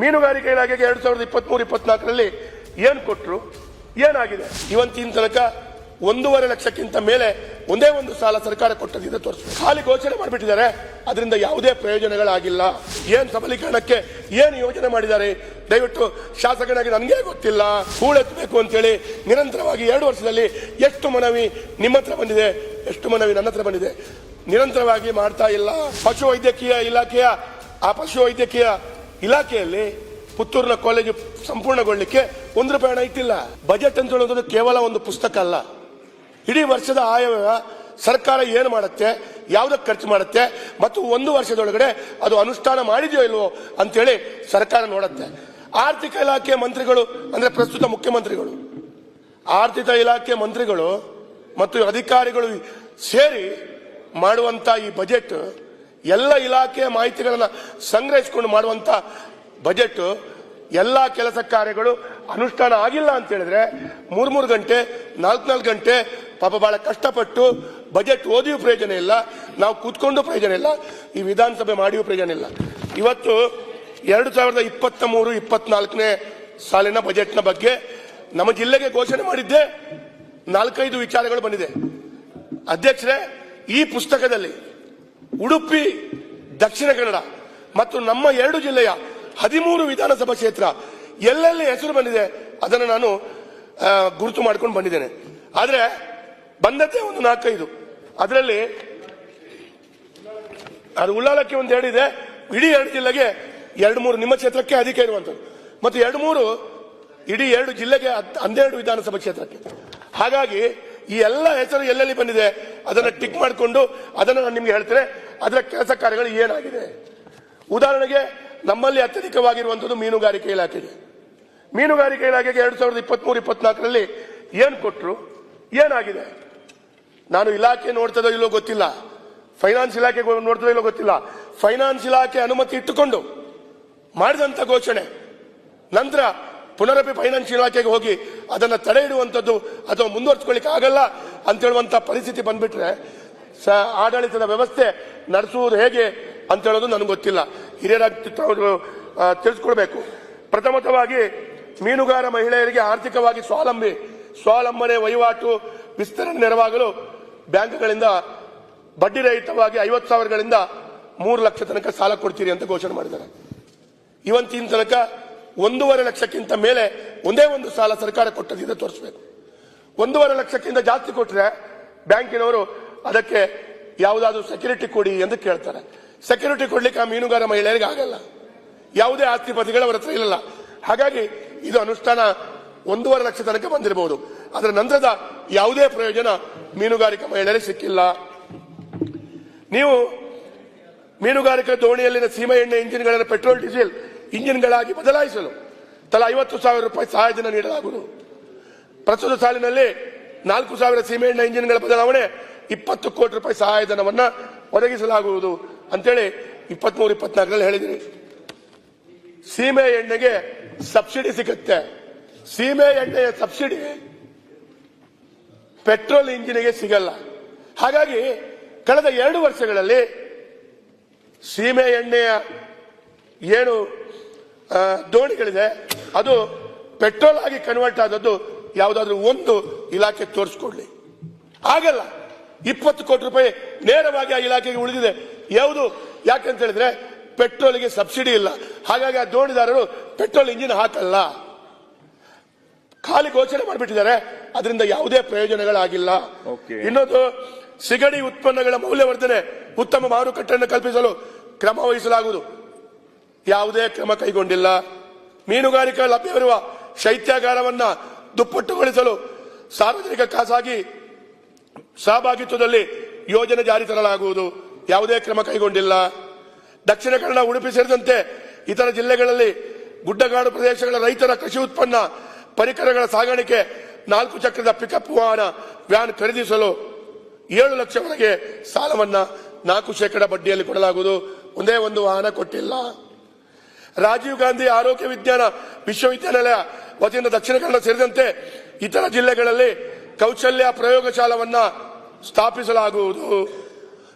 ಮೀನುಗಾರಿಕೆ ಇಲಾಖೆಗೆ ಎರಡು ಸಾವಿರದ ಇಪ್ಪತ್ಮೂರು, ಇಪ್ಪತ್ನಾಲ್ಕರಲ್ಲಿ ಏನು ಕೊಟ್ಟರು ಏನಾಗಿದೆ? ಇವತ್ತಿನ ತನಕ ಒಂದೂವರೆ ಲಕ್ಷಕ್ಕಿಂತ ಮೇಲೆ ಒಂದೇ ಒಂದು ಸಾಲ ಸರ್ಕಾರ ಕೊಟ್ಟದಿದೆ ತೋರಿಸಿ ಖಾಲಿ ಘೋಷಣೆ ಮಾಡಿಬಿಟ್ಟಿದ್ದಾರೆ. ಅದರಿಂದ ಯಾವುದೇ ಪ್ರಯೋಜನಗಳಾಗಿಲ್ಲ. ಏನು ಸಬಲೀಕರಣಕ್ಕೆ ಏನು ಯೋಜನೆ ಮಾಡಿದ್ದಾರೆ? ದಯವಿಟ್ಟು ಶಾಸಕನಾಗಿ ನನಗೇ ಗೊತ್ತಿಲ್ಲ. ಹೂಳೆತ್ತಬೇಕು ಅಂತೇಳಿ ನಿರಂತರವಾಗಿ ಎರಡು ವರ್ಷದಲ್ಲಿ ಎಷ್ಟು ಮನವಿ ನಿಮ್ಮ ಹತ್ರ ಬಂದಿದೆ? ಎಷ್ಟು ಮನವಿ ನನ್ನ ಹತ್ರ ಬಂದಿದೆ? ನಿರಂತರವಾಗಿ ಮಾಡ್ತಾ ಇಲ್ಲ. ಪಶು ವೈದ್ಯಕೀಯ ಇಲಾಖೆಯ, ಆ ಪಶು ವೈದ್ಯಕೀಯ ಇಲಾಖೆಯಲ್ಲಿ ಪುತ್ತೂರಿನ ಕಾಲೇಜು ಸಂಪೂರ್ಣಗೊಳ್ಳಿಕ್ಕೆ ಒಂದು ರೂಪಾಯಿ ಹಣ ಇಟ್ಟಿಲ್ಲ. ಬಜೆಟ್ ಅಂತ ಹೇಳೋದು ಕೇವಲ ಒಂದು ಪುಸ್ತಕ ಅಲ್ಲ. ಇಡೀ ವರ್ಷದ ಆಯವ್ಯಯ ಸರ್ಕಾರ ಏನು ಮಾಡುತ್ತೆ ಯಾವುದಕ್ಕೆ ಖರ್ಚು ಮಾಡುತ್ತೆ ಮತ್ತು ಒಂದು ವರ್ಷದೊಳಗಡೆ ಅದು ಅನುಷ್ಠಾನ ಮಾಡಿದೆಯೋ ಇಲ್ವೋ ಅಂತೇಳಿ ಸರ್ಕಾರ ನೋಡುತ್ತೆ. ಆರ್ಥಿಕ ಇಲಾಖೆ ಮಂತ್ರಿಗಳು, ಅಂದರೆ ಪ್ರಸ್ತುತ ಮುಖ್ಯಮಂತ್ರಿಗಳು, ಆರ್ಥಿಕ ಇಲಾಖೆ ಮಂತ್ರಿಗಳು ಮತ್ತು ಅಧಿಕಾರಿಗಳು ಸೇರಿ ಮಾಡುವಂಥ ಈ ಬಜೆಟ್ ಎಲ್ಲ ಇಲಾಖೆಯ ಮಾಹಿತಿಗಳನ್ನು ಸಂಗ್ರಹಿಸಿಕೊಂಡು ಮಾಡುವಂತ ಬಜೆಟ್ ಎಲ್ಲ ಕೆಲಸ ಕಾರ್ಯಗಳು ಅನುಷ್ಠಾನ ಆಗಿಲ್ಲ ಅಂತ ಹೇಳಿದ್ರೆ ಮೂರು ಮೂರು ಗಂಟೆ ನಾಲ್ಕು ನಾಲ್ಕು ಗಂಟೆ ಪಾಪ ಬಹಳ ಕಷ್ಟಪಟ್ಟು ಬಜೆಟ್ ಓದಿಯೂ ಪ್ರಯೋಜನ ಇಲ್ಲ, ನಾವು ಕೂತ್ಕೊಂಡು ಪ್ರಯೋಜನ ಇಲ್ಲ, ಈ ವಿಧಾನಸಭೆ ಮಾಡಿಯೂ ಪ್ರಯೋಜನ ಇಲ್ಲ. ಇವತ್ತು ಎರಡು ಸಾವಿರದ ಇಪ್ಪತ್ತ ಮೂರು ಇಪ್ಪತ್ನಾಲ್ಕನೇ ಸಾಲಿನ ಬಜೆಟ್ನ ಬಗ್ಗೆ ನಮ್ಮ ಜಿಲ್ಲೆಗೆ ಘೋಷಣೆ ಮಾಡಿದ್ದೆ ನಾಲ್ಕೈದು ವಿಚಾರಗಳು ಬಂದಿದೆ. ಅಧ್ಯಕ್ಷರೇ, ಈ ಪುಸ್ತಕದಲ್ಲಿ ಉಡುಪಿ, ದಕ್ಷಿಣ ಕನ್ನಡ ಮತ್ತು ನಮ್ಮ ಎರಡು ಜಿಲ್ಲೆಯ ಹದಿಮೂರು ವಿಧಾನಸಭಾ ಕ್ಷೇತ್ರ ಎಲ್ಲೆಲ್ಲಿ ಹೆಸರು ಬಂದಿದೆ ಅದನ್ನು ನಾನು ಗುರುತು ಮಾಡ್ಕೊಂಡು ಬಂದಿದ್ದೇನೆ. ಆದರೆ ಬಂದದ್ದೇ ಒಂದು ನಾಲ್ಕೈದು. ಅದರಲ್ಲಿ ಅದು ಉಳ್ಳಾಲಕ್ಕೆ ಒಂದು ಹೇಳಿದೆ ಇಡೀ ಎರಡು ಜಿಲ್ಲೆಗೆ ಎರಡು ಮೂರು ನಿಮ್ಮ ಕ್ಷೇತ್ರಕ್ಕೆ ಅಧಿಕ ಇರುವಂತದ್ದು ಮತ್ತು ಎರಡು ಮೂರು ಇಡೀ ಎರಡು ಜಿಲ್ಲೆಗೆ ಹನ್ನೆರಡು ವಿಧಾನಸಭಾ ಕ್ಷೇತ್ರಕ್ಕೆ. ಹಾಗಾಗಿ ಈ ಎಲ್ಲ ಹೆಸರು ಎಲ್ಲೆಲ್ಲಿ ಬಂದಿದೆ ಅದನ್ನ ಟಿಕ್ ಮಾಡಿಕೊಂಡು ಅದನ್ನು ನಾನು ನಿಮ್ಗೆ ಹೇಳ್ತೇನೆ. ಅದರ ಕೆಲಸ ಕಾರ್ಯಗಳು ಏನಾಗಿದೆ? ಉದಾಹರಣೆಗೆ, ನಮ್ಮಲ್ಲಿ ಅತ್ಯಧಿಕವಾಗಿರುವಂಥದ್ದು ಮೀನುಗಾರಿಕೆ ಇಲಾಖೆಗೆ. ಮೀನುಗಾರಿಕೆ ಇಲಾಖೆಗೆ ಎರಡು ಸಾವಿರದ ಇಪ್ಪತ್ಮೂರು, ಇಪ್ಪತ್ನಾಲ್ಕರಲ್ಲಿ ಏನು ಕೊಟ್ಟರು ಏನಾಗಿದೆ? ನಾನು ಇಲಾಖೆ ನೋಡ್ತದೋ ಇಲ್ಲೋ ಗೊತ್ತಿಲ್ಲ. ಫೈನಾನ್ಸ್ ಇಲಾಖೆ ನೋಡ್ತದೋ ಇಲ್ಲೋ ಗೊತ್ತಿಲ್ಲ. ಫೈನಾನ್ಸ್ ಇಲಾಖೆ ಅನುಮತಿ ಇಟ್ಟುಕೊಂಡು ಮಾಡಿದಂತ ಘೋಷಣೆ. ನಂತರ ಪುನರಪಿ ಫೈನಾನ್ಸ್ ಇಲಾಖೆಗೆ ಹೋಗಿ ಅದನ್ನ ತಡೆ ಇಡುವಂಥದ್ದು ಅಥವಾ ಮುಂದುವರ್ಸ್ಕೊಳ್ಳಿಕ್ಕೆ ಆಗಲ್ಲ ಅಂತ ಹೇಳುವಂತ ಪರಿಸ್ಥಿತಿ ಬಂದ್ಬಿಟ್ರೆ ಆಡಳಿತದ ವ್ಯವಸ್ಥೆ ನಡೆಸುವುದು ಹೇಗೆ ಅಂತ ಹೇಳೋದು ನನಗೆ ಗೊತ್ತಿಲ್ಲ. ಹಿರಿಯರಾಗಿ ತಿಳಿಸ್ಕೊಳ್ಬೇಕು. ಪ್ರಥಮತವಾಗಿ ಮೀನುಗಾರ ಮಹಿಳೆಯರಿಗೆ ಆರ್ಥಿಕವಾಗಿ ಸ್ವಾವಲಂಬಿ, ಸ್ವಾವಲಂಬನೆ, ವಹಿವಾಟು, ವಿಸ್ತರಣೆ ನೆರವಾಗಲು ಬ್ಯಾಂಕ್ಗಳಿಂದ ಬಡ್ಡಿ ರಹಿತವಾಗಿ ಐವತ್ತು ಸಾವಿರಗಳಿಂದ ಮೂರು ಲಕ್ಷ ತನಕ ಸಾಲ ಕೊಡ್ತೀರಿ ಅಂತ ಘೋಷಣೆ ಮಾಡಿದ್ದಾರೆ. ಇವತ್ತಿನ ತನಕ ಒಂದೂವರೆ ಲಕ್ಷಕ್ಕಿಂತ ಮೇಲೆ ಒಂದೇ ಒಂದು ಸಾಲ ಸರ್ಕಾರ ಕೊಟ್ಟದಿಂದ ತೋರಿಸಬೇಕು. ಒಂದೂವರೆ ಲಕ್ಷಕ್ಕಿಂತ ಜಾಸ್ತಿ ಕೊಟ್ಟರೆ ಬ್ಯಾಂಕಿನವರು ಅದಕ್ಕೆ ಯಾವುದಾದ್ರು ಸೆಕ್ಯೂರಿಟಿ ಕೊಡಿ ಎಂದು ಕೇಳ್ತಾರೆ. ಸೆಕ್ಯೂರಿಟಿ ಕೊಡ್ಲಿಕ್ಕೆ ಆ ಮೀನುಗಾರ ಮಹಿಳೆಯರಿಗೆ ಆಗಲ್ಲ. ಯಾವುದೇ ಆಸ್ತಿ ಪತಿಗಳು ಅವರ ಹತ್ರ ಇರಲ್ಲ ಹಾಗಾಗಿ ಇದು ಅನುಷ್ಠಾನ ಒಂದೂವರೆ ಲಕ್ಷ ತನಕ ಬಂದಿರಬಹುದು. ಅದರ ನಂತರದ ಯಾವುದೇ ಪ್ರಯೋಜನ ಮೀನುಗಾರಿಕಾ ಮಹಿಳೆಯರಿಗೆ ಸಿಕ್ಕಿಲ್ಲ. ನೀವು ಮೀನುಗಾರಿಕಾ ದೋಣಿಯಲ್ಲಿನ ಸೀಮೆ ಎಣ್ಣೆ ಇಂಜಿನ್ಗಳನ್ನು ಪೆಟ್ರೋಲ್, ಡೀಸೆಲ್ ಇಂಜಿನ್ಗಳಾಗಿ ಬದಲಾಯಿಸಲು ತಲಾ ಐವತ್ತು ಸಾವಿರ ರೂಪಾಯಿ ಸಹಾಯಧನ ನೀಡಲಾಗುವುದು. ಪ್ರಸ್ತುತ ಸಾಲಿನಲ್ಲಿ ನಾಲ್ಕು ಸಾವಿರ ಸೀಮೆ ಎಣ್ಣೆ ಇಂಜಿನ್ಗಳ ಬದಲಾವಣೆ, ಇಪ್ಪತ್ತು ಕೋಟಿ ರೂಪಾಯಿ ಸಹಾಯಧನವನ್ನ ಒದಗಿಸಲಾಗುವುದು ಅಂತೇಳಿ ಇಪ್ಪತ್ಮೂರು, ಇಪ್ಪತ್ನಾಲ್ಕರಲ್ಲಿ ಹೇಳಿದ್ದೀನಿ. ಸೀಮೆ ಎಣ್ಣೆಗೆ ಸಬ್ಸಿಡಿ ಸಿಗುತ್ತೆ. ಸೀಮೆ ಎಣ್ಣೆಯ ಸಬ್ಸಿಡಿ ಪೆಟ್ರೋಲ್ ಇಂಜಿನಿಗೆ ಸಿಗಲ್ಲ. ಹಾಗಾಗಿ ಕಳೆದ ಎರಡು ವರ್ಷಗಳಲ್ಲಿ ಸೀಮೆ ಎಣ್ಣೆಯ ಏನು ದೋಣಿಗಳಿದೆ, ಅದು ಪೆಟ್ರೋಲ್ ಆಗಿ ಕನ್ವರ್ಟ್ ಆದದ್ದು ಯಾವುದಾದ್ರೂ ಒಂದು ಇಲಾಖೆ ತೋರಿಸ್ಕೊಡ್ಲಿ. ಆಗಲ್ಲ. ಇಪ್ಪತ್ತು ಕೋಟಿ ರೂಪಾಯಿ ನೇರವಾಗಿ ಆ ಇಲಾಖೆಗೆ ಉಳಿದಿದೆ. ಯಾವುದು? ಯಾಕಂತ ಹೇಳಿದ್ರೆ ಪೆಟ್ರೋಲ್ಗೆ ಸಬ್ಸಿಡಿ ಇಲ್ಲ. ಹಾಗಾಗಿ ಆ ದೋಣಿದಾರರು ಪೆಟ್ರೋಲ್ ಇಂಜಿನ್ ಹಾಕಲ್ಲ. ಖಾಲಿ ಘೋಷಣೆ ಮಾಡಿಬಿಟ್ಟಿದ್ದಾರೆ. ಅದರಿಂದ ಯಾವುದೇ ಪ್ರಯೋಜನಗಳಾಗಿಲ್ಲ. ಇನ್ನೊಂದು ಸಿಗಡಿ ಉತ್ಪನ್ನಗಳ ಮೌಲ್ಯವರ್ಧನೆ ಉತ್ತಮ ಮಾರುಕಟ್ಟೆಯನ್ನು ಕಲ್ಪಿಸಲು ಕ್ರಮ ವಹಿಸಲಾಗುವುದು. ಯಾವುದೇ ಕ್ರಮ ಕೈಗೊಂಡಿಲ್ಲ. ಮೀನುಗಾರಿಕಾ ಲಭ್ಯವಿರುವ ಶೈತ್ಯಾಗಾರವನ್ನ ದುಪ್ಪಟ್ಟುಗೊಳಿಸಲು ಸಾರ್ವಜನಿಕ ಖಾಸಗಿ ಸಹಭಾಗಿತ್ವದಲ್ಲಿ ಯೋಜನೆ ಜಾರಿ ತರಲಾಗುವುದು. ಯಾವುದೇ ಕ್ರಮ ಕೈಗೊಂಡಿಲ್ಲ. ದಕ್ಷಿಣ ಕನ್ನಡ ಉಡುಪಿ ಸೇರಿದಂತೆ ಇತರ ಜಿಲ್ಲೆಗಳಲ್ಲಿ ಗುಡ್ಡಗಾಡು ಪ್ರದೇಶಗಳ ರೈತರ ಕೃಷಿ ಉತ್ಪನ್ನ ಪರಿಕರಗಳ ಸಾಗಾಣಿಕೆ ನಾಲ್ಕು ಚಕ್ರದ ಪಿಕಪ್ ವಾಹನ ವ್ಯಾನ್ ಖರೀದಿಸಲು ಏಳು ಲಕ್ಷವರೆಗೆ ಸಾಲವನ್ನ ನಾಲ್ಕು ಶೇಕಡ ಬಡ್ಡಿಯಲ್ಲಿ ಕೊಡಲಾಗುವುದು. ಒಂದೇ ಒಂದು ವಾಹನ ಕೊಟ್ಟಿಲ್ಲ. ರಾಜೀವ್ ಗಾಂಧಿ ಆರೋಗ್ಯ ವಿಜ್ಞಾನ ವಿಶ್ವವಿದ್ಯಾನಿಲಯ ವತಿಯಿಂದ ದಕ್ಷಿಣ ಕನ್ನಡ ಸೇರಿದಂತೆ ಇತರ ಜಿಲ್ಲೆಗಳಲ್ಲಿ ಕೌಶಲ್ಯ ಪ್ರಯೋಗಶಾಲವನ್ನು ಸ್ಥಾಪಿಸಲಾಗುವುದು,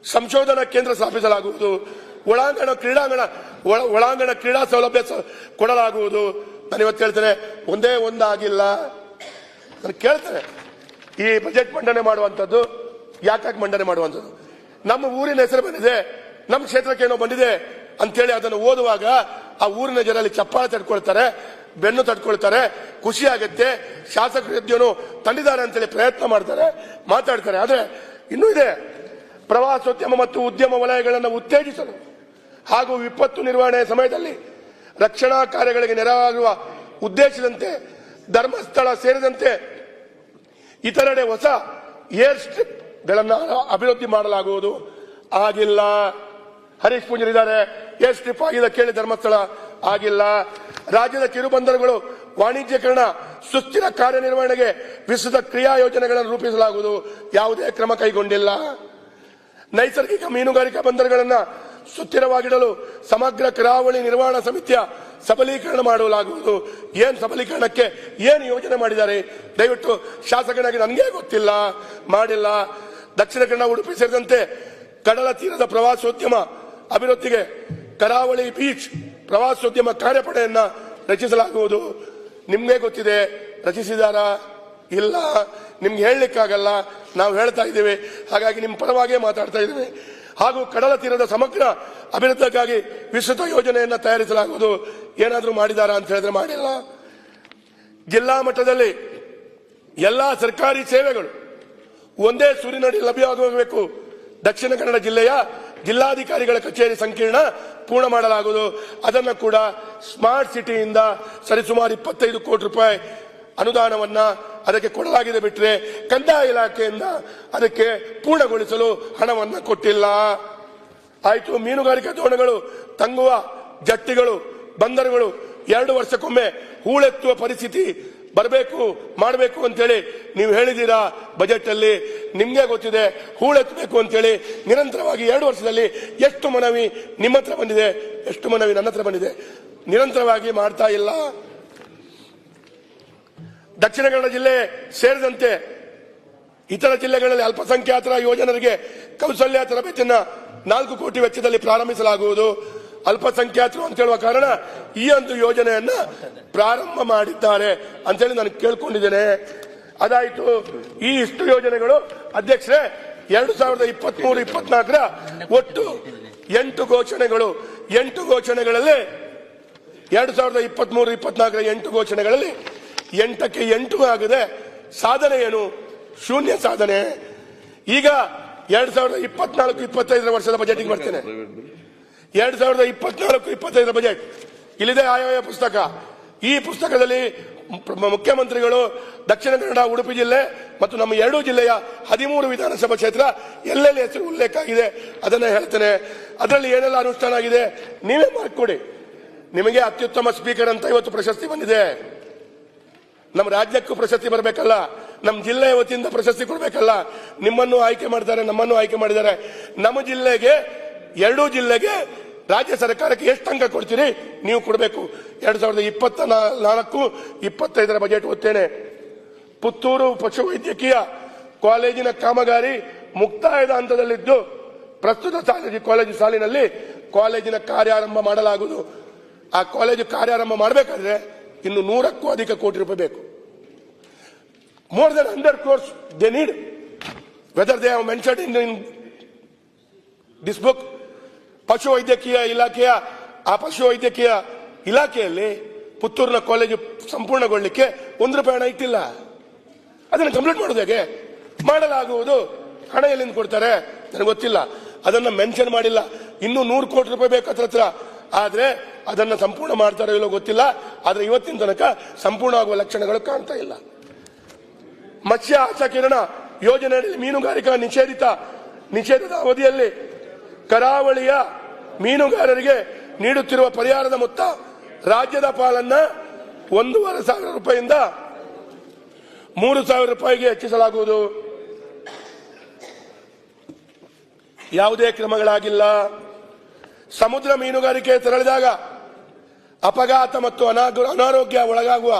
ಸಂಶೋಧನಾ ಕೇಂದ್ರ ಸ್ಥಾಪಿಸಲಾಗುವುದು, ಒಳಾಂಗಣ ಕ್ರೀಡಾಂಗಣ, ಒಳ- ಒಳಾಂಗಣ ಕ್ರೀಡಾ ಸೌಲಭ್ಯ ಕೊಡಲಾಗುವುದು. ನಾನು ಇವತ್ತು ಹೇಳ್ತೇನೆ, ಒಂದೇ ಒಂದಾಗಿಲ್ಲ. ನಾನು ಕೇಳ್ತೇನೆ, ಈ ಬಜೆಟ್ ಮಂಡನೆ ಮಾಡುವಂಥದ್ದು, ಯಾಕಾಗಿ ಮಂಡನೆ ಮಾಡುವಂಥದ್ದು? ನಮ್ಮ ಊರಿನ ಹೆಸರು ಬಂದಿದೆ, ನಮ್ಮ ಕ್ಷೇತ್ರಕ್ಕೆ ಏನೋ ಬಂದಿದೆ ಅಂತೇಳಿ ಅದನ್ನು ಓದುವಾಗ ಆ ಊರಿನ ಜನರಲ್ಲಿ ಚಪ್ಪಾಳೆ ತಡ್ಕೊಳ್ತಾರೆ, ಬೆನ್ನು ತಡ್ಕೊಳ್ತಾರೆ, ಖುಷಿ ಆಗುತ್ತೆ, ಶಾಸಕರು ತಂದಿದ್ದಾರೆ ಅಂತೇಳಿ ಪ್ರಯತ್ನ ಮಾಡ್ತಾರೆ, ಮಾತಾಡ್ತಾರೆ. ಆದ್ರೆ ಇನ್ನೂ ಇದೆ. ಪ್ರವಾಸೋದ್ಯಮ ಮತ್ತು ಉದ್ಯಮ ವಲಯಗಳನ್ನು ಉತ್ತೇಜಿಸಲು ಹಾಗೂ ವಿಪತ್ತು ನಿರ್ವಹಣೆ ಸಮಯದಲ್ಲಿ ರಕ್ಷಣಾ ಕಾರ್ಯಗಳಿಗೆ ನೆರವಾಗುವ ಉದ್ದೇಶದಂತೆ, ಧರ್ಮಸ್ಥಳ ಸೇರಿದಂತೆ ಇತರೆಡೆ ಹೊಸ ಏರ್ ಸ್ಟ್ರಿಪ್ ಗಳನ್ನ ಅಭಿವೃದ್ಧಿ ಮಾಡಲಾಗುವುದು. ಆಗಿಲ್ಲ. ಹರೀಶ್ ಪೂಂಜರಿದ್ದಾರೆ ಎಷ್ಟು ಟ್ರಿಪ್ ಆಗಿದೆ ಕೇಳಿ ಧರ್ಮಸ್ಥಳ. ಆಗಿಲ್ಲ. ರಾಜ್ಯದ ಕಿರುಬಂದರುಗಳು ವಾಣಿಜ್ಯೀಕರಣ, ಸುಸ್ಥಿರ ಕಾರ್ಯನಿರ್ವಹಣೆಗೆ ವಿಸ್ತೃತ ಕ್ರಿಯಾ ಯೋಜನೆಗಳನ್ನು ರೂಪಿಸಲಾಗುವುದು. ಯಾವುದೇ ಕ್ರಮ ಕೈಗೊಂಡಿಲ್ಲ. ನೈಸರ್ಗಿಕ ಮೀನುಗಾರಿಕಾ ಬಂದರುಗಳನ್ನು ಸುಸ್ಥಿರವಾಗಿಡಲು ಸಮಗ್ರ ಕರಾವಳಿ ನಿರ್ವಹಣಾ ಸಮಿತಿಯ ಸಬಲೀಕರಣ ಮಾಡಲಾಗುವುದು. ಏನು ಸಬಲೀಕರಣಕ್ಕೆ ಏನು ಯೋಜನೆ ಮಾಡಿದ್ದಾರೆ? ದಯವಿಟ್ಟು ಶಾಸಕನಾಗಿ ನನಗೆ ಗೊತ್ತಿಲ್ಲ. ಮಾಡಿಲ್ಲ. ದಕ್ಷಿಣ ಕನ್ನಡ ಉಡುಪಿ ಸೇರಿದಂತೆ ಕಡಲ ತೀರದ ಪ್ರವಾಸೋದ್ಯಮ ಅಭಿವೃದ್ಧಿಗೆ ಕರಾವಳಿ ಬೀಚ್ ಪ್ರವಾಸೋದ್ಯಮ ಕಾರ್ಯಪಡೆಯನ್ನ ರಚಿಸಲಾಗುವುದು. ನಿಮ್ಗೆ ಗೊತ್ತಿದೆ, ರಚಿಸಿದಾರ? ಇಲ್ಲ. ನಿಮ್ಗೆ ಹೇಳಲಿಕ್ಕಾಗಲ್ಲ. ನಾವು ಹೇಳ್ತಾ ಇದ್ದೇವೆ. ಹಾಗಾಗಿ ನಿಮ್ಮ ಪರವಾಗಿ ಮಾತಾಡ್ತಾ ಇದ್ದೇವೆ. ಹಾಗೂ ಕಡಲ ತೀರದ ಸಮಗ್ರ ಅಭಿವೃದ್ಧಿಗಾಗಿ ವಿಸ್ತೃತ ಯೋಜನೆಯನ್ನ ತಯಾರಿಸಲಾಗುವುದು. ಏನಾದರೂ ಮಾಡಿದಾರಾ ಅಂತ ಹೇಳಿದ್ರೆ ಮಾಡಿಲ್ಲ. ಜಿಲ್ಲಾ ಮಟ್ಟದಲ್ಲಿ ಎಲ್ಲಾ ಸರ್ಕಾರಿ ಸೇವೆಗಳು ಒಂದೇ ಸೂರಿನಡಿ ಲಭ್ಯವಾಗಬೇಕು. ದಕ್ಷಿಣ ಕನ್ನಡ ಜಿಲ್ಲೆಯ ಜಿಲ್ಲಾಧಿಕಾರಿಗಳ ಕಚೇರಿ ಸಂಕೀರ್ಣ ಪೂರ್ಣ ಮಾಡಲಾಗುವುದು. ಅದನ್ನು ಕೂಡ ಸ್ಮಾರ್ಟ್ ಸಿಟಿಯಿಂದ ಸರಿಸುಮಾರು ಇಪ್ಪತ್ತೈದು ಕೋಟಿ ರೂಪಾಯಿ ಅನುದಾನವನ್ನ ಅದಕ್ಕೆ ಕೊಡಲಾಗಿದೆ ಬಿಟ್ಟರೆ ಕಂದಾಯ ಇಲಾಖೆಯಿಂದ ಅದಕ್ಕೆ ಪೂರ್ಣಗೊಳಿಸಲು ಹಣವನ್ನ ಕೊಟ್ಟಿಲ್ಲ. ಆಯಿತು, ಮೀನುಗಾರಿಕಾ ದೋಣಗಳು ತಂಗುವ ಜಟ್ಟಿಗಳು, ಬಂದರುಗಳು ಎರಡು ವರ್ಷಕ್ಕೊಮ್ಮೆ ಹೂಳೆತ್ತುವ ಪರಿಸ್ಥಿತಿ ಬರಬೇಕು, ಮಾಡಬೇಕು ಅಂತೇಳಿ ನೀವು ಹೇಳಿದ್ದೀರಾ ಬಜೆಟ್ ಅಲ್ಲಿ ನಿಮ್ಗೆ ಗೊತ್ತಿದೆ, ಹೂಳೆತ್ತಬೇಕು ಅಂತೇಳಿ ನಿರಂತರವಾಗಿ ಎರಡು ವರ್ಷದಲ್ಲಿ ಎಷ್ಟು ಮನವಿ ನಿಮ್ಮ ಹತ್ರ ಬಂದಿದೆ? ಎಷ್ಟು ಮನವಿ ನನ್ನ ಹತ್ರ ಬಂದಿದೆ? ನಿರಂತರವಾಗಿ ಮಾಡ್ತಾ ಇಲ್ಲ. ದಕ್ಷಿಣ ಕನ್ನಡ ಜಿಲ್ಲೆ ಸೇರಿದಂತೆ ಇತರ ಜಿಲ್ಲೆಗಳಲ್ಲಿ ಅಲ್ಪಸಂಖ್ಯಾತರ ಯೋಜನರಿಗೆ ಕೌಶಲ್ಯ ತರಬೇತಿಯನ್ನ ನಾಲ್ಕು ಕೋಟಿ ವೆಚ್ಚದಲ್ಲಿ ಪ್ರಾರಂಭಿಸಲಾಗುವುದು. ಅಲ್ಪಸಂಖ್ಯಾತರು ಅಂತ ಹೇಳುವ ಕಾರಣ ಈ ಒಂದು ಯೋಜನೆಯನ್ನ ಪ್ರಾರಂಭ ಮಾಡಿದ್ದಾರೆ ಅಂತೇಳಿ ನಾನು ಕೇಳ್ಕೊಂಡಿದ್ದೇನೆ. ಅದಾಯಿತು. ಈ ಇಷ್ಟು ಯೋಜನೆಗಳು ಅಧ್ಯಕ್ಷರೇ, ಎರಡು ಸಾವಿರದ ಇಪ್ಪತ್ತ್ ಮೂರು ಇಪ್ಪತ್ನಾಲ್ಕರ ಒಟ್ಟು ಎಂಟು ಘೋಷಣೆಗಳು. ಎಂಟು ಘೋಷಣೆಗಳಲ್ಲಿ, ಎರಡು ಸಾವಿರದ ಇಪ್ಪತ್ತ್ ಮೂರು ಇಪ್ಪತ್ನಾಲ್ಕರ ಎಂಟು ಘೋಷಣೆಗಳಲ್ಲಿ ಎಂಟಕ್ಕೆ ಎಂಟು ಆಗಿದೆ. ಸಾಧನೆ ಏನು? ಶೂನ್ಯ ಸಾಧನೆ. ಈಗ ಎರಡು ಸಾವಿರದ ಇಪ್ಪತ್ನಾಲ್ಕು, ಇಪ್ಪತ್ತೈದರ ವರ್ಷದ ಬಜೆಟ್ಗೆ ಬರ್ತೇನೆ ಎರಡ್ ಸಾವಿರದ ಇಪ್ಪತ್ನಾಲ್ಕು ಇಪ್ಪತ್ತೈದರ ಬಜೆಟ್. ಇಲ್ಲಿದೆ ಆಯವ್ಯಯ ಪುಸ್ತಕ. ಈ ಪುಸ್ತಕದಲ್ಲಿ ಮುಖ್ಯಮಂತ್ರಿಗಳು ದಕ್ಷಿಣ ಕನ್ನಡ, ಉಡುಪಿ ಜಿಲ್ಲೆ ಮತ್ತು ನಮ್ಮ ಎರಡೂ ಜಿಲ್ಲೆಯ ಹದಿಮೂರು ವಿಧಾನಸಭಾ ಕ್ಷೇತ್ರ ಎಲ್ಲೆಲ್ಲಿ ಹೆಸರು ಉಲ್ಲೇಖ ಆಗಿದೆ ಅದನ್ನ ಹೇಳ್ತೇನೆ. ಅದರಲ್ಲಿ ಏನೆಲ್ಲ ಅನುಷ್ಠಾನ ಆಗಿದೆ ನೀವೇ ಮಾಡಿಕೊಡಿ. ನಿಮಗೆ ಅತ್ಯುತ್ತಮ ಸ್ಪೀಕರ್ ಅಂತ ಇವತ್ತು ಪ್ರಶಸ್ತಿ ಬಂದಿದೆ. ನಮ್ಮ ರಾಜ್ಯಕ್ಕೂ ಪ್ರಶಸ್ತಿ ಬರಬೇಕಲ್ಲ, ನಮ್ಮ ಜಿಲ್ಲೆಯ ವತಿಯಿಂದ ಪ್ರಶಸ್ತಿ ಕೊಡಬೇಕಲ್ಲ, ನಿಮ್ಮನ್ನು ಆಯ್ಕೆ ಮಾಡ್ತಾರೆ, ನಮ್ಮನ್ನು ಆಯ್ಕೆ ಮಾಡಿದ್ದಾರೆ. ನಮ್ಮ ಜಿಲ್ಲೆಗೆ ಎರಡೂ ಜಿಲ್ಲೆಗೆ ರಾಜ್ಯ ಸರ್ಕಾರಕ್ಕೆ ಎಷ್ಟು ಅಂಕ ಕೊಡ್ತೀರಿ? ನೀವು ಕೊಡಬೇಕು. ಎರಡ್ ಸಾವಿರದ ಇಪ್ಪತ್ತ ನಾಲ್ಕು ಇಪ್ಪತ್ತೈದರ ಬಜೆಟ್ ಓದ್ತೇನೆ. ಪುತ್ತೂರು ಪಶುವೈದ್ಯಕೀಯ ಕಾಲೇಜಿನ ಕಾಮಗಾರಿ ಮುಕ್ತಾಯದ ಹಂತದಲ್ಲಿದ್ದು, ಪ್ರಸ್ತುತ ಸಾಲಿನ ಕಾಲೇಜು ಸಾಲಿನಲ್ಲಿ ಕಾಲೇಜಿನ ಕಾರ್ಯಾರಂಭ ಮಾಡಲಾಗುವುದು. ಆ ಕಾಲೇಜು ಕಾರ್ಯಾರಂಭ ಮಾಡಬೇಕಾದ್ರೆ ಇನ್ನು ನೂರಕ್ಕೂ ಅಧಿಕ ಕೋಟಿ ರೂಪಾಯಿ ಬೇಕು. More than hundred crores they need whether they have mention in this book ಪಶುವೈದ್ಯಕೀಯ ಇಲಾಖೆಯ, ಆ ಪಶುವೈದ್ಯಕೀಯ ಇಲಾಖೆಯಲ್ಲಿ ಪುತ್ತೂರಿನ ಕಾಲೇಜು ಸಂಪೂರ್ಣಗೊಳ್ಳಲಿಕ್ಕೆ ಒಂದು ರೂಪಾಯಿ ಹಣ ಇಟ್ಟಿಲ್ಲ. ಅದನ್ನು ಕಂಪ್ಲೀಟ್ ಮಾಡೋದು ಹೇಗೆ? ಮಾಡಲಾಗುವುದು. ಹಣ ಎಲ್ಲಿಂದ ಕೊಡ್ತಾರೆ? ನನಗೆ ಗೊತ್ತಿಲ್ಲ. ಅದನ್ನು ಮೆನ್ಷನ್ ಮಾಡಿಲ್ಲ. ಇನ್ನೂ ನೂರು ಕೋಟಿ ರೂಪಾಯಿ ಬೇಕು ಹತ್ರ ಹತ್ರ. ಆದರೆ ಅದನ್ನು ಸಂಪೂರ್ಣ ಮಾಡ್ತಾರೋ ಇಲ್ಲೋ ಗೊತ್ತಿಲ್ಲ. ಆದರೆ ಇವತ್ತಿನ ತನಕ ಸಂಪೂರ್ಣ ಆಗುವ ಲಕ್ಷಣಗಳು ಕಾಣ್ತಾ ಇಲ್ಲ. ಮತ್ಸ್ಯ ಆಚಕಿರಣ ಯೋಜನೆಯಲ್ಲಿ ಮೀನುಗಾರಿಕಾ ನಿಷೇಧಿತ, ನಿಷೇಧದ ಅವಧಿಯಲ್ಲಿ ಕರಾವಳಿಯ ಮೀನುಗಾರರಿಗೆ ನೀಡುತ್ತಿರುವ ಪರಿಹಾರದ ಮೊತ್ತ ರಾಜ್ಯದ ಪಾಲನ್ನ ಒಂದೂವರೆ ಸಾವಿರ ರೂಪಾಯಿಯಿಂದ ಮೂರು ಸಾವಿರ ರೂಪಾಯಿಗೆ ಹೆಚ್ಚಿಸಲಾಗುವುದು. ಯಾವುದೇ ಕ್ರಮಗಳಾಗಿಲ್ಲ. ಸಮುದ್ರ ಮೀನುಗಾರಿಕೆ ತೆರಳಿದಾಗ ಅಪಘಾತ ಮತ್ತು ಅನಾರೋಗ್ಯ ಒಳಗಾಗುವ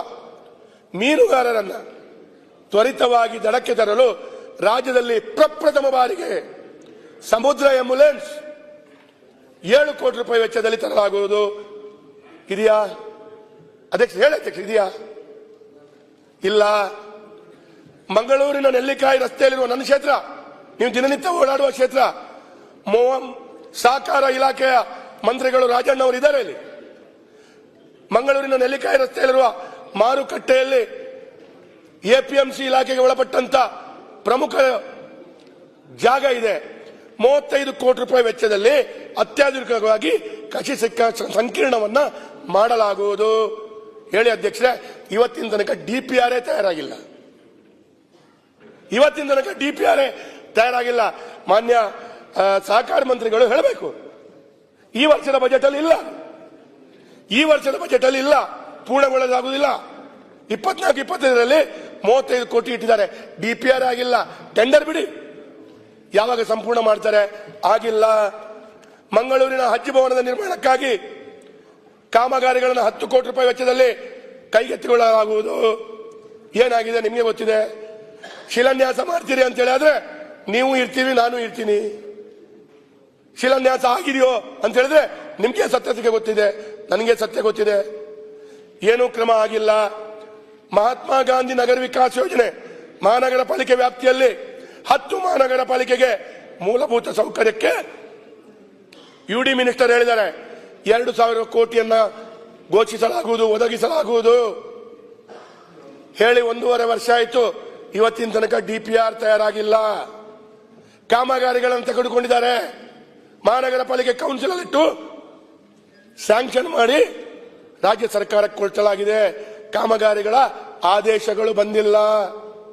ಮೀನುಗಾರರನ್ನ ತ್ವರಿತವಾಗಿ ದಡಕ್ಕೆ ತರಲು ರಾಜ್ಯದಲ್ಲಿ ಪ್ರಪ್ರಥಮ ಬಾರಿಗೆ ಸಮುದ್ರ ಆಂಬ್ಯುಲೆನ್ಸ್ ಏಳು ಕೋಟಿ ರೂಪಾಯಿ ವೆಚ್ಚದಲ್ಲಿ ತರಲಾಗುವುದು. ಇದೆಯಾ? ಅಧ್ಯಕ್ಷ ಹೇಳಿ ಅಧ್ಯಕ್ಷ ಇದೆಯಾ? ಇಲ್ಲ. ಮಂಗಳೂರಿನ ನೆಲ್ಲಿಕಾಯಿ ರಸ್ತೆಯಲ್ಲಿರುವ ನನ್ನ ಕ್ಷೇತ್ರ, ನೀವು ದಿನನಿತ್ಯ ಓಡಾಡುವ ಕ್ಷೇತ್ರ ಮೋಹಂ ಸಹಕಾರ ಇಲಾಖೆಯ ಮಂತ್ರಿಗಳು ರಾಜಣ್ಣ ಅವರು ಇದ್ದಾರೆ ಇಲ್ಲಿ ಮಂಗಳೂರಿನ ನೆಲ್ಲಿಕಾಯಿ ರಸ್ತೆಯಲ್ಲಿರುವ ಮಾರುಕಟ್ಟೆಯಲ್ಲಿ ಎಪಿಎಂಸಿ ಇಲಾಖೆಗೆ ಒಳಪಟ್ಟಂತ ಪ್ರಮುಖ ಜಾಗ ಇದೆ. ಮೂವತ್ತೈದು ಕೋಟಿ ರೂಪಾಯಿ ವೆಚ್ಚದಲ್ಲಿ ಅತ್ಯಾಧುನಿಕವಾಗಿ ಕೃಷಿ ಸಿಕ್ಕ ಸಂಕೀರ್ಣವನ್ನ ಮಾಡಲಾಗುವುದು. ಹೇಳಿ ಅಧ್ಯಕ್ಷರೇ, ಇವತ್ತಿನ ತನಕ ಡಿಪಿಆರ್ ತಯಾರಾಗಿಲ್ಲ. ಇವತ್ತಿನ ತನಕ ಡಿಪಿಆರ್ ತಯಾರಾಗಿಲ್ಲ. ಮಾನ್ಯ ಸಹಕಾರ ಮಂತ್ರಿಗಳು ಹೇಳಬೇಕು. ಈ ವರ್ಷದ ಬಜೆಟ್ ಅಲ್ಲಿ ಇಲ್ಲ. ಈ ವರ್ಷದ ಬಜೆಟ್ ಅಲ್ಲಿ ಇಲ್ಲ. ಪೂರ್ಣಗೊಳ್ಳಲಾಗುವುದಿಲ್ಲ. ಇಪ್ಪತ್ನಾಲ್ಕು, ಇಪ್ಪತ್ತೈದರಲ್ಲಿ ಮೂವತ್ತೈದು ಕೋಟಿ ಇಟ್ಟಿದ್ದಾರೆ. ಡಿಪಿಆರ್ ಆಗಿಲ್ಲ. ಟೆಂಡರ್ ಬಿಡಿ. ಯಾವಾಗ ಸಂಪೂರ್ಣ ಮಾಡ್ತಾರೆ? ಆಗಿಲ್ಲ. ಮಂಗಳೂರಿನ ಹಜ್ ಭವನದ ನಿರ್ಮಾಣಕ್ಕಾಗಿ ಕಾಮಗಾರಿಗಳನ್ನು ಹತ್ತು ಕೋಟಿ ರೂಪಾಯಿ ವೆಚ್ಚದಲ್ಲಿ ಕೈಗೆತ್ತಿಕೊಳ್ಳಲಾಗುವುದು. ಏನಾಗಿದೆ ನಿಮಗೆ ಗೊತ್ತಿದೆ? ಶಿಲಾನ್ಯಾಸ ಮಾಡ್ತೀರಿ ಅಂತ ಹೇಳಿದ್ರೆ ನೀವು ಇರ್ತೀರಿ ನಾನು ಇರ್ತೀನಿ. ಶಿಲಾನ್ಯಾಸ ಆಗಿದೆಯೋ ಅಂತ ಹೇಳಿದ್ರೆ ನಿಮ್ಗೆ ಸತ್ಯತೆಗೆ ಗೊತ್ತಿದೆ. ನನಗೆ ಸತ್ಯ ಗೊತ್ತಿದೆ. ಏನೂ ಕ್ರಮ ಆಗಿಲ್ಲ. ಮಹಾತ್ಮ ಗಾಂಧಿ ನಗರ ವಿಕಾಸ ಯೋಜನೆ ಮಹಾನಗರ ಪಾಲಿಕೆ ವ್ಯಾಪ್ತಿಯಲ್ಲಿ ಹತ್ತು ಮಹಾನಗರ ಪಾಲಿಕೆಗೆ ಮೂಲಭೂತ ಸೌಕರ್ಯಕ್ಕೆ ಯು ಡಿ ಮಿನಿಸ್ಟರ್ ಹೇಳಿದ್ದಾರೆ. ಎರಡು ಸಾವಿರ ಕೋಟಿಯನ್ನ ಘೋಷಿಸಲಾಗುವುದು, ಒದಗಿಸಲಾಗುವುದು. ಹೇಳಿ ಒಂದೂವರೆ ವರ್ಷ ಆಯಿತು. ಇವತ್ತಿನ ತನಕ ಡಿಪಿಆರ್ ತಯಾರಾಗಿಲ್ಲ. ಕಾಮಗಾರಿಗಳನ್ನು ತೆಗೆದುಕೊಂಡಿದ್ದಾರೆ. ಮಹಾನಗರ ಪಾಲಿಕೆ ಕೌನ್ಸಿಲ್ ಇಟ್ಟು ಸ್ಯಾಂಕ್ಷನ್ ಮಾಡಿ ರಾಜ್ಯ ಸರ್ಕಾರಕ್ಕೆ ಕೊಡಿಸಲಾಗಿದೆ. ಕಾಮಗಾರಿಗಳ ಆದೇಶಗಳು ಬಂದಿಲ್ಲ.